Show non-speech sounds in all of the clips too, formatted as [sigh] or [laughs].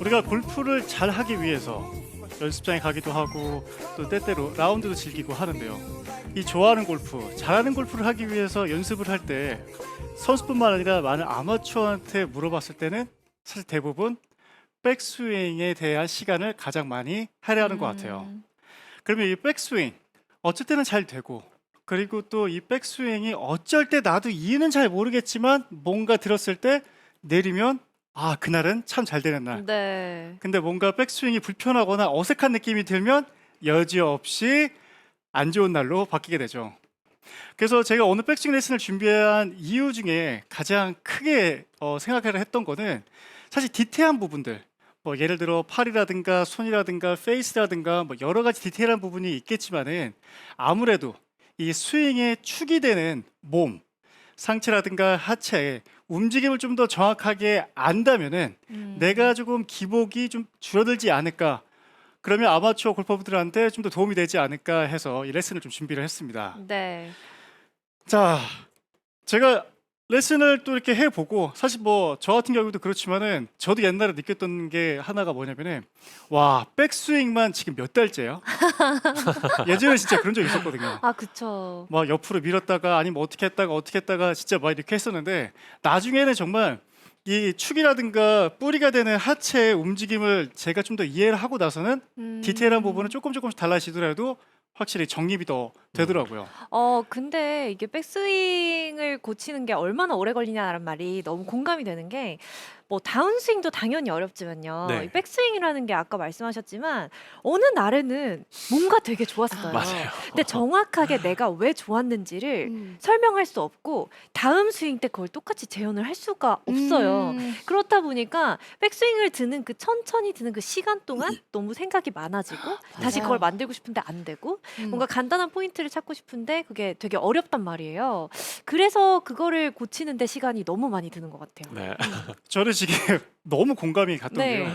우리가 골프를 잘 하기 위해서 연습장에 가기도 하고 또 때때로 라운드도 즐기고 하는데요. 이 좋아하는 골프, 잘하는 골프를 하기 위해서 연습을 할 때 선수뿐만 아니라 많은 아마추어한테 물어봤을 때는 사실 대부분 백스윙에 대한 시간을 가장 많이 할애하는 것 같아요. 음. 그러면 이 백스윙 어쩔 때는 잘 되고 그리고 또 이 백스윙이 어쩔 때 나도 이유는 잘 모르겠지만 뭔가 들었을 때 내리면 아 그날은 참 잘 되는 날. 네. 근데 뭔가 백스윙이 불편하거나 어색한 느낌이 들면 여지없이 안 좋은 날로 바뀌게 되죠. 그래서 제가 오늘 백스윙 레슨을 준비한 이유 중에 가장 크게 어, 생각을 했던 거는 사실 디테일한 부분들 뭐 예를 들어 팔이라든가 손이라든가 페이스라든가 뭐 여러 가지 디테일한 부분이 있겠지만은 아무래도 이 스윙에 축이 되는 몸 상체라든가 하체의 움직임을 좀 더 정확하게 안다면은 음. 내가 조금 기복이 좀 줄어들지 않을까 그러면 아마추어 골퍼분들한테 좀 더 도움이 되지 않을까 해서 이 레슨을 좀 준비를 했습니다. 네. 자, 제가 레슨을 또 이렇게 해보고 사실 뭐 저 같은 경우도 그렇지만은 저도 옛날에 느꼈던 게 하나가 뭐냐면은 와 백스윙만 지금 몇 달째요? [laughs] 예전에 진짜 그런 적 있었거든요. 아 그쵸. 막 옆으로 밀었다가 아니면 어떻게 했다가 어떻게 했다가 진짜 막 이렇게 했었는데 나중에는 정말 이 축이라든가 뿌리가 되는 하체의 움직임을 제가 좀 더 이해를 하고 나서는 음. 디테일한 부분은 조금 조금씩 달라지더라도 확실히 정립이 더 되더라고요. 어 근데 이게 백스윙을 고치는 게 얼마나 오래 걸리냐라는 말이 너무 공감이 되는 게 뭐 다운스윙도 당연히 어렵지만요. 네. 이 백스윙이라는 게 아까 말씀하셨지만 어느 날에는 뭔가 되게 좋았어요. 맞아요. 근데 정확하게 내가 왜 좋았는지를 음. 설명할 수 없고 다음 스윙 때 그걸 똑같이 재현을 할 수가 없어요. 음. 그렇다 보니까 백스윙을 드는 그 천천히 드는 그 시간 동안 너무 생각이 많아지고 다시 맞아요. 그걸 만들고 싶은데 안 되고 음. 뭔가 간단한 포인트를 찾고 싶은데 그게 되게 어렵단 말이에요. 그래서 그거를 고치는데 시간이 너무 많이 드는 것 같아요. 네. [laughs] 저는 지금 [laughs] 너무 공감이 갔던 네.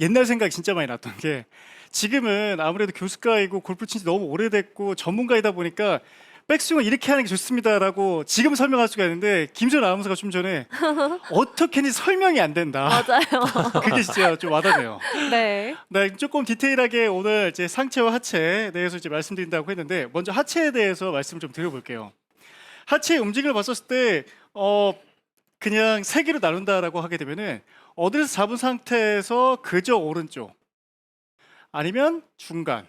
옛날 생각이 진짜 많이 났던 게 지금은 아무래도 교수가이고 골프 친지 너무 오래됐고 전문가이다 보니까 백스윙을 이렇게 하는 게 좋습니다라고 지금 설명할 수가 있는데 김전 아나운서가 좀 전에 [laughs] 어떻게 했는지 설명이 안 된다. 맞아요. [laughs] 그게 진짜 좀 와닿네요. 네. 네, 조금 디테일하게 오늘 이제 상체와 하체에 대해서 이제 말씀드린다고 했는데 먼저 하체에 대해서 말씀을 좀 드려볼게요. 하체의 움직임을 봤었을 때 어, 그냥 세 개로 나눈다라고 하게 되면은 어디서 잡은 상태에서 그저 오른쪽 아니면 중간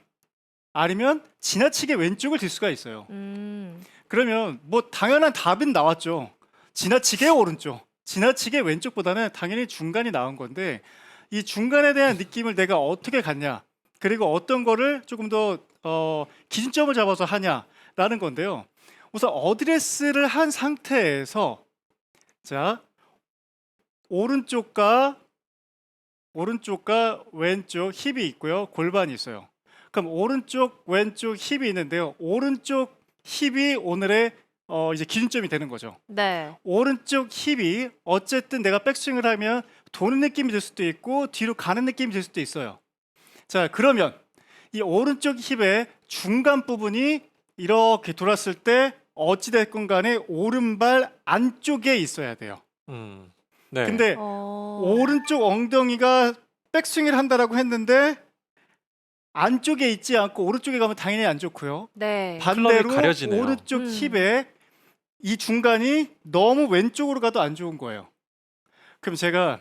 아니면 지나치게 왼쪽을 들 수가 있어요. 음. 그러면 뭐 당연한 답은 나왔죠. 지나치게 오른쪽, 지나치게 왼쪽보다는 당연히 중간이 나온 건데 이 중간에 대한 느낌을 내가 어떻게 갖냐, 그리고 어떤 거를 조금 더 어, 기준점을 잡아서 하냐라는 건데요. 우선 어드레스를 한 상태에서 자 오른쪽과 오른쪽과 왼쪽 힙이 있고요, 골반이 있어요. 그럼 오른쪽, 왼쪽 힙이 있는데요. 오른쪽 힙이 오늘의 어 이제 기준점이 되는 거죠. 네. 오른쪽 힙이 어쨌든 내가 백스윙을 하면 도는 느낌이 들 수도 있고 뒤로 가는 느낌이 들 수도 있어요. 자, 그러면 이 오른쪽 힙의 중간 부분이 이렇게 돌았을 때 어찌 됐건 간에 오른발 안쪽에 있어야 돼요. 음. 네. 근데 어. 오른쪽 엉덩이가 백스윙을 한다라고 했는데 안쪽에 있지 않고 오른쪽에 가면 당연히 안 좋고요. 네. 반대로 클럽이 가려지네요. 오른쪽 음. 힙에 이 중간이 너무 왼쪽으로 가도 안 좋은 거예요. 그럼 제가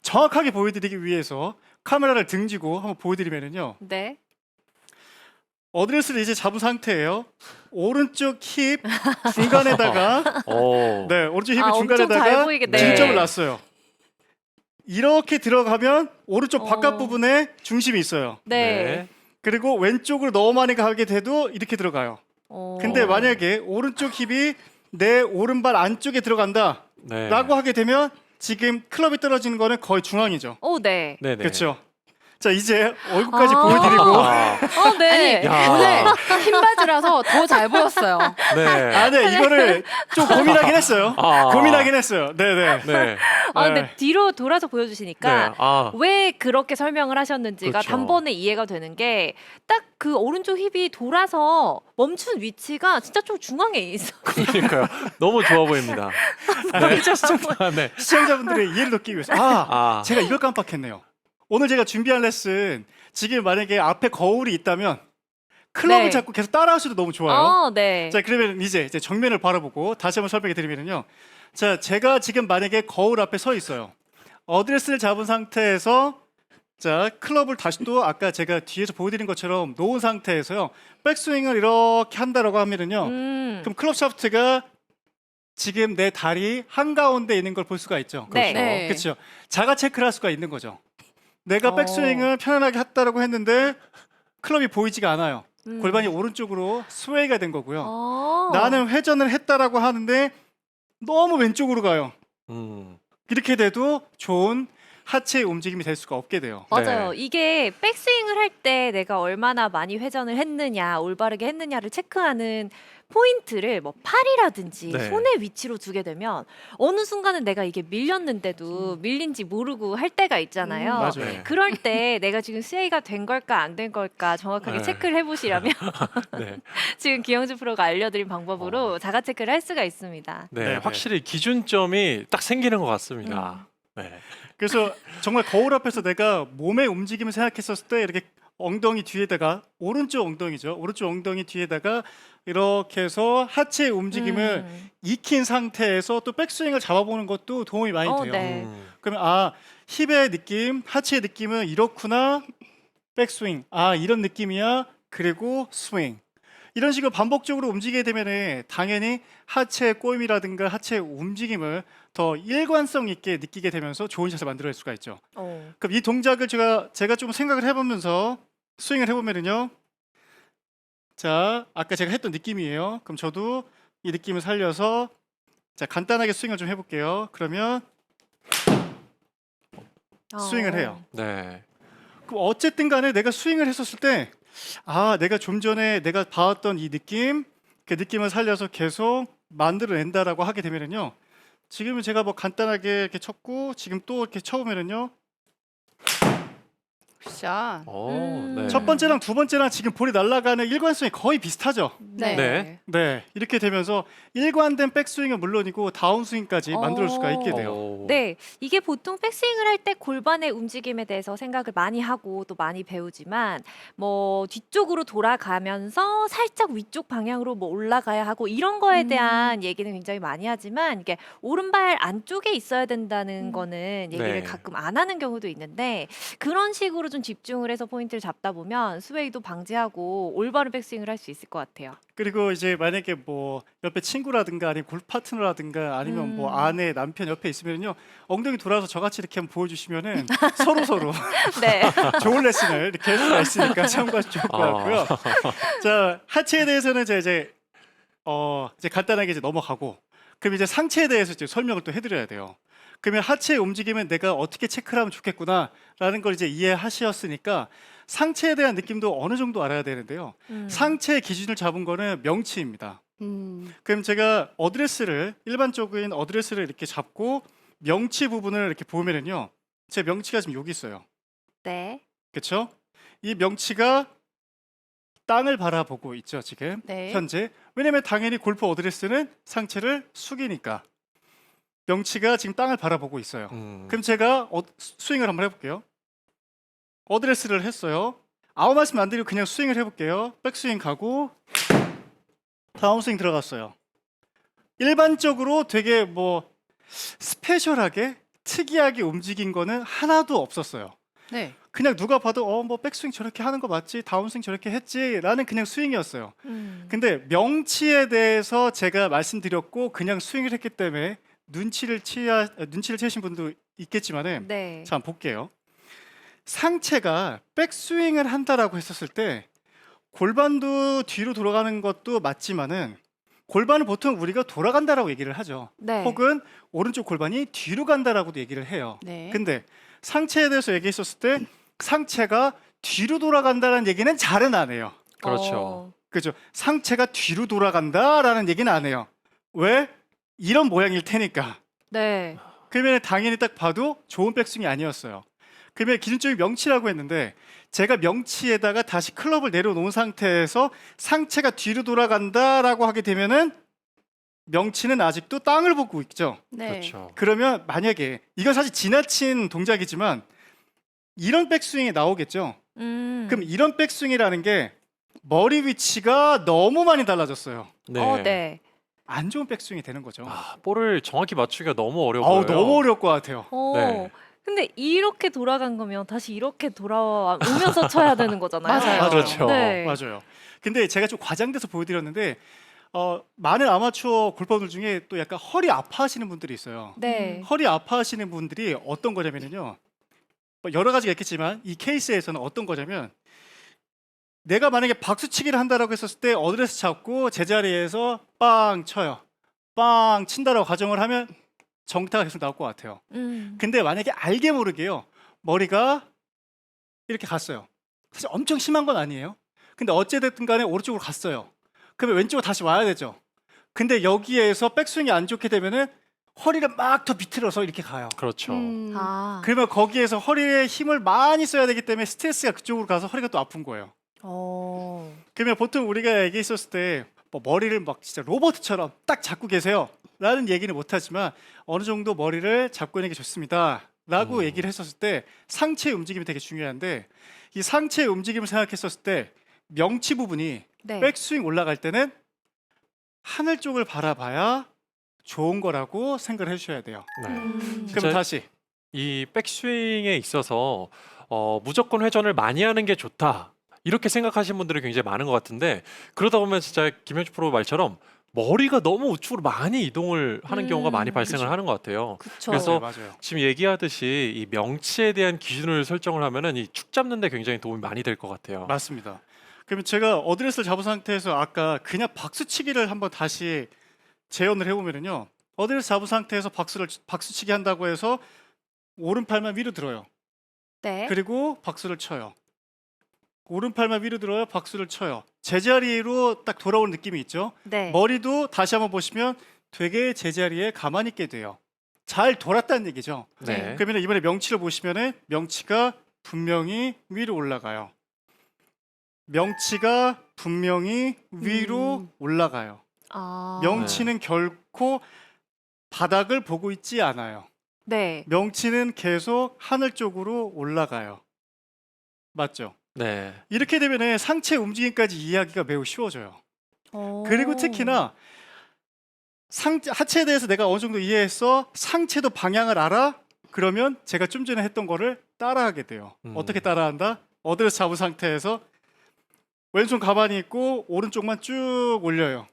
정확하게 보여드리기 위해서 카메라를 등지고 한번 보여드리면은요. 네. 어드레스를 이제 잡은 상태예요. 오른쪽 힙 중간에다가 오. [laughs] 네 오른쪽 힙 아, 엄청 잘 중간에다가 보이겠네. 중점을 놨어요. 이렇게 들어가면 오른쪽 어. 바깥 부분에 중심이 있어요. 네. 그리고 왼쪽으로 너무 많이 가게 돼도 이렇게 들어가요. 어. 근데 만약에 오른쪽 힙이 내 오른발 안쪽에 들어간다라고 네. 하게 되면 지금 클럽이 떨어지는 거는 거의 중앙이죠. 오, 네. 네네. 그렇죠. 자 이제 얼굴까지 아. 보여드리고 아, 어, 네. 야. 오늘 흰 바지라서 더 잘 보였어요. 네. 아, 네 이거를 좀 고민하긴 했어요. 아. 고민하긴 했어요. 네네. 네. 아 네. 근데 뒤로 돌아서 보여주시니까 네. 아, 왜 그렇게 설명을 하셨는지가 그렇죠. 단번에 이해가 되는 게 딱 그 오른쪽 힙이 돌아서 멈춘 위치가 진짜 좀 중앙에 있어. 그러니까요. 너무 좋아 보입니다. [laughs] 네. 시청자, 아, 네. 시청자분들의 이해를 돕기 위해서 아, 아, 제가 이걸 깜빡했네요. 오늘 제가 준비한 레슨 지금 만약에 앞에 거울이 있다면 클럽을 네. 잡고 계속 따라하셔도 너무 좋아요. 어, 네. 자 그러면 이제 이제 정면을 바라보고 다시 한번 설명해 드리면요. 자 제가 지금 만약에 거울 앞에 서 있어요. 어드레스를 잡은 상태에서 자 클럽을 다시 또 아까 제가 뒤에서 보여드린 것처럼 놓은 상태에서요 백스윙을 이렇게 한다라고 하면은요 음. 그럼 클럽 샤프트가 지금 내 다리 한 가운데 있는 걸 볼 수가 있죠. 네. 네. 그렇죠. 자가 체크를 할 수가 있는 거죠. 내가 어. 백스윙을 편안하게 했다라고 했는데 클럽이 보이지가 않아요. 음. 골반이 오른쪽으로 스웨이가 된 거고요. 어. 나는 회전을 했다라고 하는데 너무 왼쪽으로 가요. 음, 이렇게 돼도 좋은 하체 움직임이 될 수가 없게 돼요. 맞아요. 네. 이게 백스윙을 할 때 내가 얼마나 많이 회전을 했느냐, 올바르게 했느냐를 체크하는 포인트를 뭐 팔이라든지 네. 손의 위치로 두게 되면 어느 순간은 내가 이게 밀렸는데도 밀린지 모르고 할 때가 있잖아요. 음, 맞아요. 네. 그럴 때 내가 지금 스웨이가 된 걸까 안 된 걸까 정확하게 네. 체크를 해보시라면 [laughs] 네. [laughs] 지금 기영주 프로가 알려드린 방법으로 자가 체크를 할 수가 있습니다. 네, 네, 확실히 기준점이 딱 생기는 것 같습니다. 네. 그래서 정말 거울 앞에서 내가 몸의 움직임을 생각했었을 때 이렇게 엉덩이 뒤에다가 오른쪽 엉덩이죠. 오른쪽 엉덩이 뒤에다가 이렇게 해서 하체 움직임을 음. 익힌 상태에서 또 백스윙을 잡아보는 것도 도움이 많이 어, 돼요. 네. 음, 그러면 아 힙의 느낌, 하체의 느낌은 이렇구나. 백스윙. 아 이런 느낌이야. 그리고 스윙. 이런 식으로 반복적으로 움직이게 되면은 당연히 하체의 꼬임이라든가 하체의 움직임을 더 일관성 있게 느끼게 되면서 좋은 샷을 만들어낼 수가 있죠. 어. 그럼 이 동작을 제가 제가 좀 생각을 해보면서 스윙을 해보면은요. 자 아까 제가 했던 느낌이에요. 그럼 저도 이 느낌을 살려서 자 간단하게 스윙을 좀 해볼게요. 그러면 스윙을 어. 해요. 네. 그럼 어쨌든 간에 내가 스윙을 했었을 때, 아, 내가 좀 전에 내가 봐왔던 이 느낌, 그 느낌을 살려서 계속 만들어낸다라고 하게 되면은요. 지금은 제가 뭐 간단하게 이렇게 쳤고, 지금 또 이렇게 쳐보면은요. 샷. 오, 음. 네. 첫 번째랑 두 번째랑 지금 볼이 날아가는 일관성이 거의 비슷하죠. 네. 네. 네. 이렇게 되면서 일관된 백스윙은 물론이고 다운스윙까지 만들 수가 있게 돼요. 오. 네, 이게 보통 백스윙을 할 때 골반의 움직임에 대해서 생각을 많이 하고 또 많이 배우지만 뭐 뒤쪽으로 돌아가면서 살짝 위쪽 방향으로 뭐 올라가야 하고 이런 거에 음. 대한 얘기는 굉장히 많이 하지만 이게 오른발 안쪽에 있어야 된다는 음. 거는 얘기를 네. 가끔 안 하는 경우도 있는데 그런 식으로 좀 집중을 해서 포인트를 잡다 보면 스웨이도 방지하고 올바른 백스윙을 할 수 있을 것 같아요. 그리고 이제 만약에 뭐 옆에 친구라든가 아니면 골프 파트너라든가 아니면 뭐 음. 아내 남편 옆에 있으면요 엉덩이 돌아서 저같이 이렇게 한번 보여주시면은 서로 서로 [laughs] 네. [laughs] 좋은 레슨을 이렇게 할 수가 있으니까 참고하시면 좋을 것 아. 같고요. 자 하체에 대해서는 이제 이제 어 이제 간단하게 이제 넘어가고 그럼 이제 상체에 대해서 이제 설명을 또 해드려야 돼요. 그러면 하체의 움직임은 내가 어떻게 체크를 하면 좋겠구나라는 걸 이제 이해하셨으니까 상체에 대한 느낌도 어느 정도 알아야 되는데요. 음. 상체의 기준을 잡은 거는 명치입니다. 음. 그럼 제가 어드레스를 일반적인 어드레스를 이렇게 잡고 명치 부분을 이렇게 보면은요. 제 명치가 지금 여기 있어요. 네. 그렇죠? 이 명치가 땅을 바라보고 있죠, 지금. 네. 현재. 왜냐면 당연히 골프 어드레스는 상체를 숙이니까. 명치가 지금 땅을 바라보고 있어요. 음. 그럼 제가 어, 스- 스윙을 한번 해볼게요. 어드레스를 했어요. 아무 말씀 안 드리고 그냥 스윙을 해볼게요. 백스윙 가고 다운스윙 들어갔어요. 일반적으로 되게 뭐 스페셜하게 특이하게 움직인 거는 하나도 없었어요. 네. 그냥 누가 봐도 어 뭐 백스윙 저렇게 하는 거 맞지 다운스윙 저렇게 했지라는 그냥 스윙이었어요. 음. 근데 명치에 대해서 제가 말씀드렸고 그냥 스윙을 했기 때문에 눈치를 치야 눈치를 채신 분도 있겠지만은 네. 자, 한번 볼게요. 상체가 백스윙을 한다라고 했었을 때 골반도 뒤로 돌아가는 것도 맞지만은 골반은 보통 우리가 돌아간다라고 얘기를 하죠. 네. 혹은 오른쪽 골반이 뒤로 간다라고도 얘기를 해요. 네. 근데 상체에 대해서 얘기했었을 때 상체가 뒤로 돌아간다는 얘기는 잘은 안 해요. 그렇죠. 어. 그죠? 상체가 뒤로 돌아간다라는 얘기는 안 해요. 왜? 이런 모양일 테니까. 네. 그러면 당연히 딱 봐도 좋은 백스윙이 아니었어요. 그러면 기준적인 명치라고 했는데 제가 명치에다가 다시 클럽을 내려놓은 상태에서 상체가 뒤로 돌아간다라고 하게 되면은 명치는 아직도 땅을 보고 있죠. 네. 그렇죠. 그러면 만약에 이건 사실 지나친 동작이지만 이런 백스윙이 나오겠죠. 음. 그럼 이런 백스윙이라는 게 머리 위치가 너무 많이 달라졌어요. 네. 어, 네. 안 좋은 백스윙이 되는 거죠. 아, 볼을 정확히 맞추기가 너무 어려워요. 어우, 너무 어려울 것 같아요. 어. 네. 근데 이렇게 돌아간 거면 다시 이렇게 돌아오면서 쳐야 되는 거잖아요. [laughs] 맞아요. 그렇죠. 네. 맞아요. 근데 제가 좀 과장돼서 보여드렸는데 어, 많은 아마추어 골퍼들 중에 또 약간 허리 아파하시는 분들이 있어요. 네. 허리 아파하시는 분들이 어떤 거냐면요. 뭐 여러 가지가 있겠지만 이 케이스에서는 어떤 거냐면 내가 만약에 박수치기를 한다라고 했었을 때 어드레스 잡고 제자리에서 빵 쳐요. 빵 친다라고 가정을 하면 정타가 계속 나올 것 같아요. 음. 근데 만약에 알게 모르게요. 머리가 이렇게 갔어요. 사실 엄청 심한 건 아니에요. 근데 어찌됐든 간에 오른쪽으로 갔어요. 그러면 왼쪽으로 다시 와야 되죠. 근데 여기에서 백스윙이 안 좋게 되면은 허리가 막더 비틀어서 이렇게 가요. 그렇죠. 음. 아. 그러면 거기에서 허리에 힘을 많이 써야 되기 때문에 스트레스가 그쪽으로 가서 허리가 또 아픈 거예요. 어. 그러면 보통 우리가 얘기했었을 때 뭐 머리를 막 진짜 로버트처럼 딱 잡고 계세요. 라는 얘기는 못하지만 어느 정도 머리를 잡고 있는 게 좋습니다. 라고 음. 얘기를 했었을 때 상체 움직임이 되게 중요한데 이 상체 움직임을 생각했었을 때 명치 부분이 네. 백스윙 올라갈 때는 하늘 쪽을 바라봐야 좋은 거라고 생각을 해주셔야 돼요. 네. 음. 그럼 진짜 다시 이 백스윙에 있어서 어, 무조건 회전을 많이 하는 게 좋다. 이렇게 생각하시는 분들이 굉장히 많은 것 같은데 그러다 보면 진짜 김현주 프로 말처럼 머리가 너무 우측으로 많이 이동을 하는 음, 경우가 많이 발생을 그쵸. 하는 것 같아요. 그쵸. 그래서 네, 맞아요. 지금 얘기하듯이 이 명치에 대한 기준을 설정을 하면은 이 축 잡는데 굉장히 도움이 많이 될 것 같아요. 맞습니다. 그러면 제가 어드레스를 잡은 상태에서 아까 그냥 박수치기를 한번 다시 재현을 해보면은요. 어드레스 잡은 상태에서 박수를 박수치기 한다고 해서 오른팔만 위로 들어요. 네. 그리고 박수를 쳐요. 오른팔만 위로 들어요. 박수를 쳐요. 제자리로 딱 돌아오는 느낌이 있죠. 네. 머리도 다시 한번 보시면 되게 제자리에 가만히 있게 돼요. 잘 돌았다는 얘기죠. 네. 그러면 이번에 명치를 보시면은 명치가 분명히 위로 올라가요. 명치가 분명히 위로 음. 올라가요. 아. 명치는 결코 바닥을 보고 있지 않아요. 네. 명치는 계속 하늘 쪽으로 올라가요. 맞죠? 네. 이렇게 되면 상체 움직임까지 이해하기가 매우 쉬워져요. 어. 그리고 특히나 상 하체에 대해서 내가 어느 정도 이해했어 상체도 방향을 알아 그러면 제가 좀 전에 했던 거를 따라하게 돼요 음. 어떻게 따라한다 어드레스 잡은 상태에서 왼손 가만히 있고 오른쪽만 쭉 올려요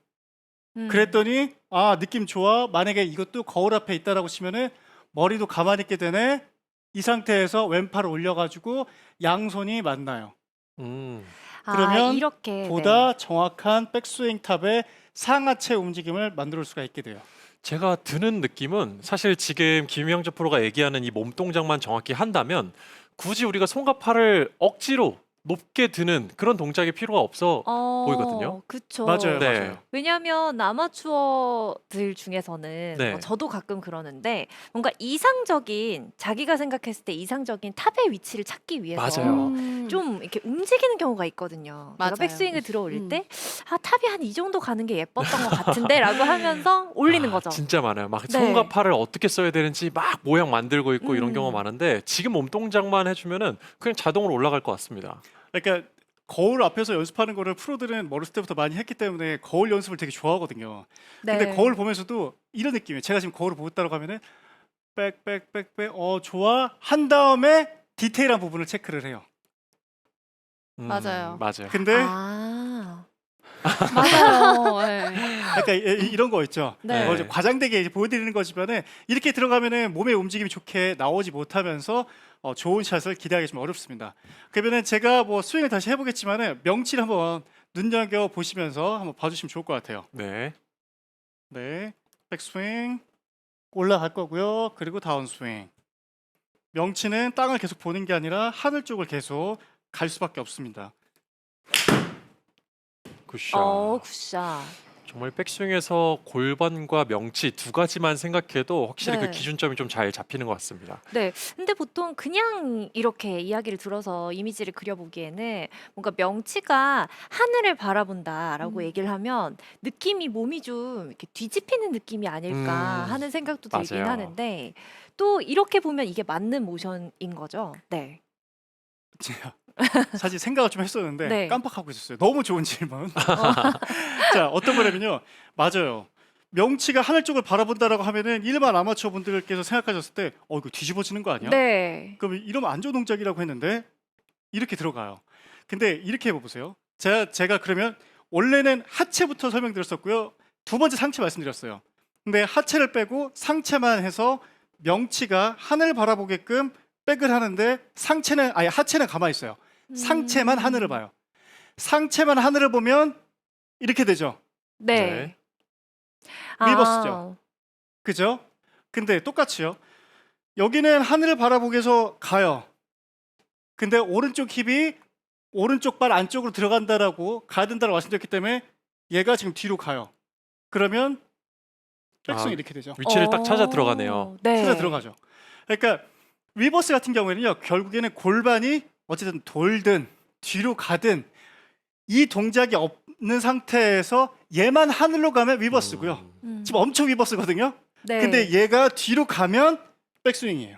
음. 그랬더니 아 느낌 좋아 만약에 이것도 거울 앞에 있다라고 치면은 머리도 가만히 있게 되네 이 상태에서 왼팔을 올려가지고 양손이 만나요 음. 아, 그러면 이렇게 보다 네. 정확한 백스윙 탑의 상하체 움직임을 만들 수가 있게 돼요. 제가 드는 느낌은 사실 지금 김영재 프로가 얘기하는 이 몸 동작만 정확히 한다면 굳이 우리가 손과 팔을 억지로 높게 드는 그런 동작이 필요가 없어 어, 보이거든요. 그쵸. 맞아요, 네. 맞아요. 왜냐하면 아마추어들 중에서는 네. 뭐 저도 가끔 그러는데 뭔가 이상적인 자기가 생각했을 때 이상적인 탑의 위치를 찾기 위해서 맞아요. 음. 좀 이렇게 움직이는 경우가 있거든요. 맞아요. 내가 백스윙을 들어 올릴 음. 때, 아 탑이 한 이 정도 가는 게 예뻤던 것 같은데 라고 하면서 올리는 아, 거죠. 진짜 많아요. 막 네. 손과 팔을 어떻게 써야 되는지 막 모양 만들고 있고 이런 음. 경우가 많은데 지금 몸 동작만 해주면은 그냥 자동으로 올라갈 것 같습니다. 그러니까 거울 앞에서 연습하는 거를 프로들은 어렸을 때부터 많이 했기 때문에 거울 연습을 되게 좋아하거든요. 근데 네. 거울 보면서도 이런 느낌이에요. 제가 지금 거울을 보고 있다고 하면은 빽빽빽빽 어 좋아 한 다음에 디테일한 부분을 체크를 해요. 음, 맞아요. 맞아요. 근데 아, 맞아요. 네. 약간 이- 이- 이런 거 있죠. 네. 뭐 이제 과장되게 이제 보여드리는 거지만은 이렇게 들어가면은 몸의 움직임이 좋게 나오지 못하면서 어, 좋은 샷을 기대하기 좀 어렵습니다. 그러면은 제가 뭐 스윙을 다시 해보겠지만은 명치를 한번 눈여겨 보시면서 한번 봐주시면 좋을 것 같아요. 네. 네, 백스윙 올라갈 거고요. 그리고 다운스윙. 명치는 땅을 계속 보는 게 아니라 하늘 쪽을 계속 갈 수밖에 없습니다. 굿샷. 어 굿샷. 정말 백스윙에서 골반과 명치 두 가지만 생각해도 확실히 네. 그 기준점이 좀 잘 잡히는 것 같습니다. 네. 근데 보통 그냥 이렇게 이야기를 들어서 이미지를 그려보기에는 뭔가 명치가 하늘을 바라본다라고 음. 얘기를 하면 느낌이 몸이 좀 이렇게 뒤집히는 느낌이 아닐까 음. 하는 생각도 들긴 맞아요. 하는데 또 이렇게 보면 이게 맞는 모션인 거죠. 네. [laughs] 제가 사실 생각을 좀 했었는데 네. 깜빡하고 있었어요. 너무 좋은 질문. [laughs] 자, 어떤 거냐면요. 맞아요. 명치가 하늘 쪽을 바라본다라고 하면은 일반 아마추어 분들께서 생각하셨을 때, 어 이거 뒤집어지는 거 아니야? 네. 그럼 이러면 안 좋은 동작이라고 했는데 이렇게 들어가요. 근데 이렇게 해보세요. 제가 제가 그러면 원래는 하체부터 설명드렸었고요. 두 번째 상체 말씀드렸어요. 근데 하체를 빼고 상체만 해서 명치가 하늘 바라보게끔 백을 하는데 상체는 아니 하체는 가만히 있어요. 상체만 음. 하늘을 봐요. 상체만 하늘을 보면 이렇게 되죠. 네. 네. 리버스죠. 그죠? 근데 똑같이요. 여기는 하늘을 바라보기 위해서 가요. 근데 오른쪽 힙이 오른쪽 발 안쪽으로 들어간다라고 가야 된다고 말씀드렸기 때문에 얘가 지금 뒤로 가요. 그러면 백스윙 아, 이렇게 되죠. 위치를 딱 찾아 어, 들어가네요. 네. 찾아 들어가죠. 그러니까 리버스 같은 경우에는요. 결국에는 골반이 어쨌든 돌든 뒤로 가든 이 동작이 없는 상태에서 얘만 하늘로 가면 리버스고요. 음. 음. 지금 엄청 리버스거든요. 네. 근데 얘가 뒤로 가면 백스윙이에요.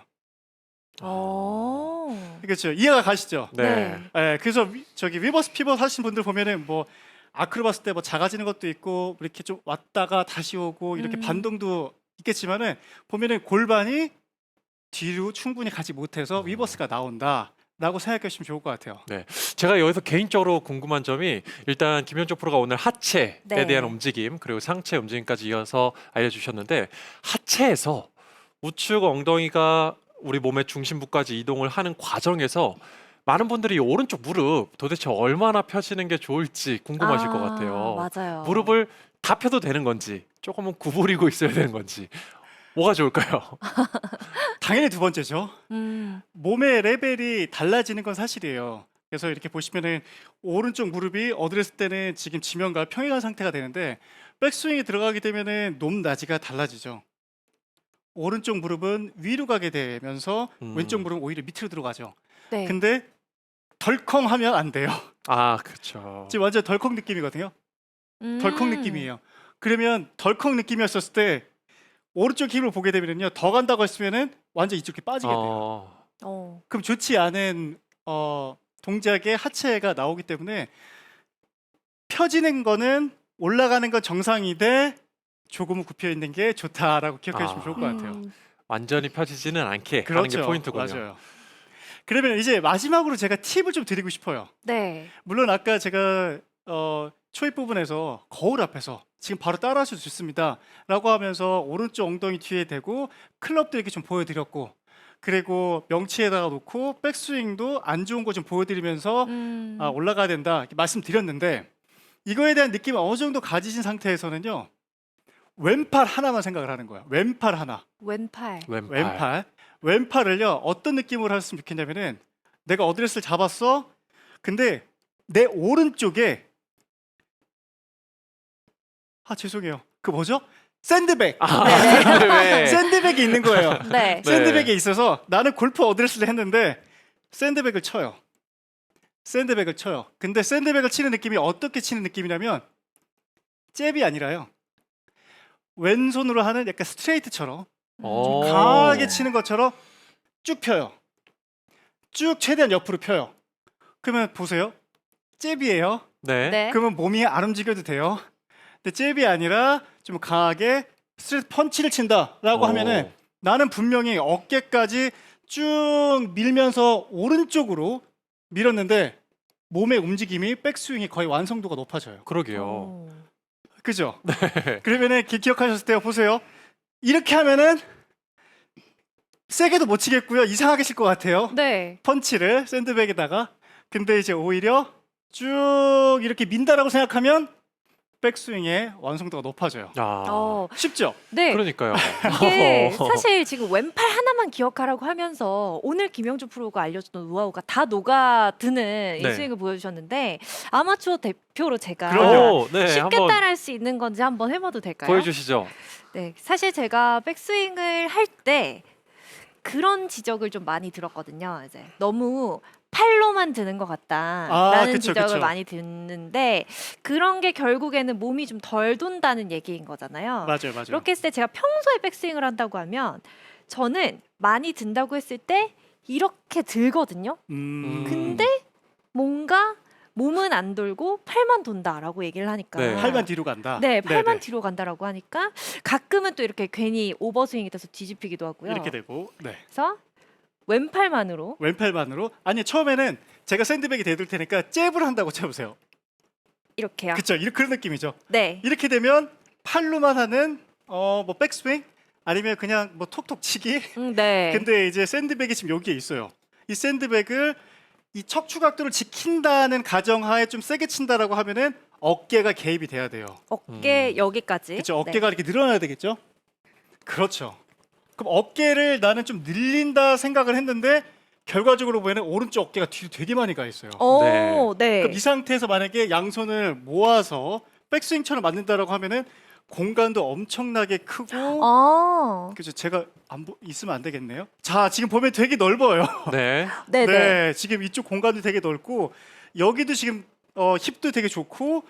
어. 그렇죠. 이해가 가시죠? 네. 예, 그래서 위- 저기 리버스 피벗 하신 분들 보면은 뭐 아크로바스 때 뭐 작아지는 것도 있고 이렇게 좀 왔다가 다시 오고 이렇게 음. 반동도 있겠지만은 보면은 골반이 뒤로 충분히 가지 못해서 음. 리버스가 나온다 라고 생각해 주시면 좋을 것 같아요. 제가 여기서 개인적으로 궁금한 점이 일단 김현종 프로가 오늘 하체에 네. 대한 움직임 그리고 상체 움직임까지 이어서 알려주셨는데 하체에서 우측 엉덩이가 우리 몸의 중심부까지 이동을 하는 과정에서 많은 분들이 오른쪽 무릎 도대체 얼마나 펴지는 게 좋을지 궁금하실 것 아, 같아요. 맞아요. 무릎을 다 펴도 되는 건지 조금은 구부리고 있어야 되는 건지 뭐가 좋을까요? [laughs] 당연히 두 번째죠. 음. 몸의 레벨이 달라지는 건 사실이에요. 그래서 이렇게 보시면은 오른쪽 무릎이 어드레스 때는 지금 지면과 평행한 상태가 되는데 백스윙이 들어가게 되면은 높낮이가 달라지죠. 오른쪽 무릎은 위로 가게 되면서 음. 왼쪽 무릎은 오히려 밑으로 들어가죠. 네. 근데 덜컹하면 안 돼요. 아 그렇죠. 지금 완전 덜컹 느낌이거든요. 음. 덜컹 느낌이에요. 그러면 덜컹 느낌이었을 때 오른쪽 힘을 보게 되면요 더 간다고 했으면은 완전 이쪽에 빠지게 돼요. 어, 어. 그럼 좋지 않은 어, 동작의 하체가 나오기 때문에 펴지는 거는 올라가는 건 정상이되 조금은 굽혀 있는 게 좋다라고 기억해 주시면 아. 좋을 것 같아요. 음. 완전히 펴지지는 않게 하는 게 포인트군요. 그렇죠. 맞아요. 그러면 이제 마지막으로 제가 팁을 좀 드리고 싶어요. 네. 물론 아까 제가 어, 초입 부분에서 거울 앞에서 지금 바로 따라하셔도 좋습니다.라고 하면서 오른쪽 엉덩이 뒤에 대고 클럽도 이렇게 좀 보여드렸고 그리고 명치에다가 놓고 백스윙도 안 좋은 거 좀 보여드리면서 음. 아, 올라가야 된다 이렇게 말씀드렸는데 이거에 대한 느낌을 어느 정도 가지신 상태에서는요 왼팔 하나만 생각을 하는 거예요. 왼팔 하나. 왼팔. 왼팔. 왼팔. 왼팔을요 어떤 느낌으로 했으면 좋겠냐면은 내가 어드레스를 잡았어. 근데 내 오른쪽에 아 죄송해요. 그 뭐죠? 샌드백. 아, 네. 네. 샌드백이 있는 거예요. 네. 네. 샌드백에 있어서 나는 골프 어드레스를 했는데 샌드백을 쳐요. 샌드백을 쳐요. 근데 샌드백을 치는 느낌이 어떻게 치는 느낌이냐면 잽이 아니라요. 왼손으로 하는 약간 스트레이트처럼 오. 강하게 치는 것처럼 쭉 펴요. 쭉 최대한 옆으로 펴요. 그러면 보세요. 잽이에요. 네. 네. 그러면 몸이 안 움직여도 돼요. 근데 잽이 아니라 좀 강하게 스트레이트 펀치를 친다라고 오. 하면은 나는 분명히 어깨까지 쭉 밀면서 오른쪽으로 밀었는데 몸의 움직임이 백스윙이 거의 완성도가 높아져요. 그러게요. 어. 그죠? [laughs] 네. 그러면은 기- 기억하셨을 때 보세요. 이렇게 하면은 세게도 못 치겠고요. 이상하게 칠 것 같아요. 네. 펀치를 샌드백에다가. 근데 이제 오히려 쭉 이렇게 민다라고 생각하면 백스윙의 완성도가 높아져요. 아, 어, 쉽죠? 네. 그러니까요. 이게 [laughs] 사실 지금 왼팔 하나만 기억하라고 하면서 오늘 김영주 프로가 알려줬던 노하우가 다 녹아드는 이 네. 스윙을 보여주셨는데 아마추어 대표로 제가 그럼요. 오, 네, 쉽게 한번 따라할 수 있는 건지 한번 해봐도 될까요? 보여주시죠. 네, 사실 제가 백스윙을 할 때 그런 지적을 좀 많이 들었거든요. 이제 너무 팔로만 드는 것 같다라는 아, 그쵸, 지적을 그쵸. 많이 듣는데 그런 게 결국에는 몸이 좀 덜 돈다는 얘기인 거잖아요. 맞아요, 맞아요. 이렇게 했을 때 제가 평소에 백스윙을 한다고 하면 저는 많이 든다고 했을 때 이렇게 들거든요. 음, 근데 뭔가 몸은 안 돌고 팔만 돈다라고 얘기를 하니까 네. 팔만 뒤로 간다. 네, 팔만 네네. 뒤로 간다라고 하니까 가끔은 또 이렇게 괜히 오버스윙이 돼서 뒤집히기도 하고요. 이렇게 되고, 네. 그래서 왼팔만으로 왼팔만으로 아니 처음에는 제가 샌드백이 대들 테니까 잽을 한다고 쳐보세요. 이렇게요. 그쵸? 이렇게 그런 느낌이죠. 네. 이렇게 되면 팔로만 하는 어뭐 백스윙 아니면 그냥 뭐 톡톡 치기. 음, 네. 근데 이제 샌드백이 지금 여기에 있어요. 이 샌드백을 이 척추 각도를 지킨다는 가정하에 좀 세게 친다라고 하면은 어깨가 개입이 돼야 돼요. 어깨 음. 여기까지. 그렇죠. 네. 어깨가 이렇게 늘어나야 되겠죠. 그렇죠. 그럼 어깨를 나는 좀 늘린다 생각을 했는데 결과적으로 보면은 오른쪽 어깨가 뒤로 되게 많이 가 있어요. 오, 네. 네. 그럼 이 상태에서 만약에 양손을 모아서 백스윙처럼 만든다라고 하면은 공간도 엄청나게 크고 아, 그죠 제가 안 보, 있으면 안 되겠네요. 자 지금 보면 되게 넓어요. 네. [laughs] 네, 네. 지금 이쪽 공간도 되게 넓고 여기도 지금 어, 힙도 되게 좋고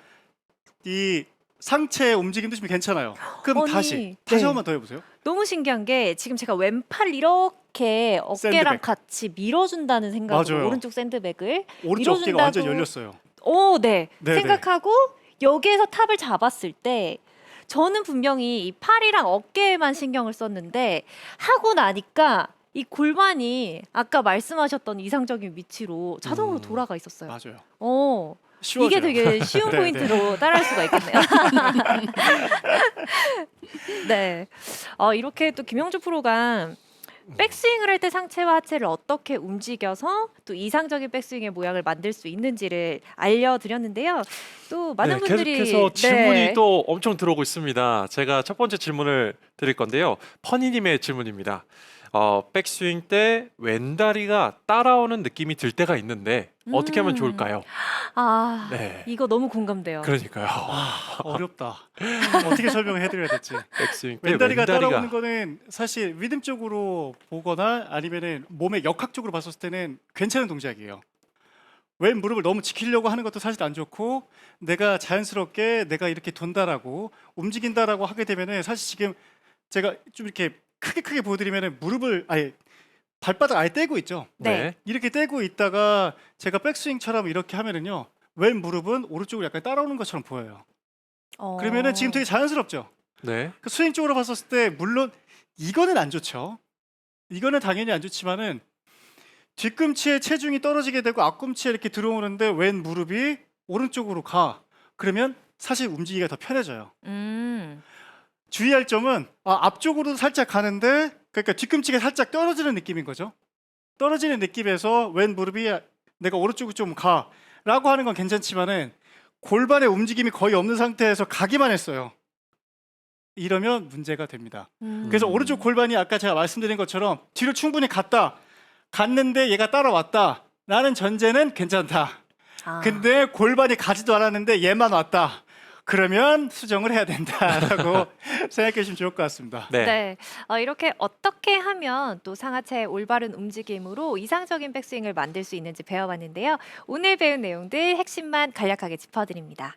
이 상체 움직임도 지금 괜찮아요. 그럼 아니, 다시 다시 네. 한 번 더 해보세요. 너무 신기한 게 지금 제가 왼팔 이렇게 어깨랑 샌드백. 같이 밀어준다는 생각으로 맞아요. 오른쪽 샌드백을 오른쪽 어깨가 밀어준다고- 완전 열렸어요. 오, 네. 네, 생각하고 여기에서 탑을 잡았을 때 저는 분명히 이 팔이랑 어깨에만 신경을 썼는데 하고 나니까 이 골반이 아까 말씀하셨던 이상적인 위치로 자동으로 음. 돌아가 있었어요. 맞아요. 어, 쉬워져요. 이게 되게 쉬운 [laughs] 네, 포인트로 따라할 수가 있겠네요. [laughs] 네. 어, 이렇게 또 김영주 프로가 백스윙을 할 때 상체와 하체를 어떻게 움직여서 또 이상적인 백스윙의 모양을 만들 수 있는지를 알려드렸는데요. 또 많은 네, 분들이 계속해서 질문이 네. 또 엄청 들어오고 있습니다. 제가 첫 번째 질문을 드릴 건데요. 퍼니님의 질문입니다. 어, 백스윙 때 왼다리가 따라오는 느낌이 들 때가 있는데 어떻게 하면 음. 좋을까요? 아 네. 이거 너무 공감돼요. 그러니까요. 아, [laughs] 어렵다. 어떻게 설명을 해드려야 될지. 백스윙 때 왼다리가 왼다리가 따라오는 거는 사실 리듬적으로 보거나 아니면은 몸의 역학적으로 봤을 때는 괜찮은 동작이에요. 왼 무릎을 너무 지키려고 하는 것도 사실 안 좋고 내가 자연스럽게 내가 이렇게 돈다라고 움직인다라고 하게 되면은 사실 지금 제가 좀 이렇게 크게 크게 보여드리면은 무릎을 아예 발바닥 아예 떼고 있죠. 네. 이렇게 떼고 있다가 제가 백스윙처럼 이렇게 하면은요 왼 무릎은 오른쪽으로 약간 따라오는 것처럼 보여요. 어. 그러면은 지금 되게 자연스럽죠. 네. 그 스윙 쪽으로 봤었을 때 물론 이거는 안 좋죠. 이거는 당연히 안 좋지만은 뒤꿈치에 체중이 떨어지게 되고 앞꿈치에 이렇게 들어오는데 왼 무릎이 오른쪽으로 가. 그러면 사실 움직이기가 더 편해져요. 음. 주의할 점은 아, 앞쪽으로도 살짝 가는데 그러니까 뒤꿈치가 살짝 떨어지는 느낌인 거죠. 떨어지는 느낌에서 왼 무릎이 내가 오른쪽으로 좀 가라고 하는 건 괜찮지만은 골반의 움직임이 거의 없는 상태에서 가기만 했어요. 이러면 문제가 됩니다. 음. 그래서 오른쪽 골반이 아까 제가 말씀드린 것처럼 뒤로 충분히 갔다. 갔는데 얘가 따라왔다. 라는 전제는 괜찮다. 아. 근데 골반이 가지도 않았는데 얘만 왔다. 그러면 수정을 해야 된다라고 [laughs] 생각해 주시면 좋을 것 같습니다. 네. 네. 어, 이렇게 어떻게 하면 또 상하체의 올바른 움직임으로 이상적인 백스윙을 만들 수 있는지 배워봤는데요. 오늘 배운 내용들 핵심만 간략하게 짚어드립니다.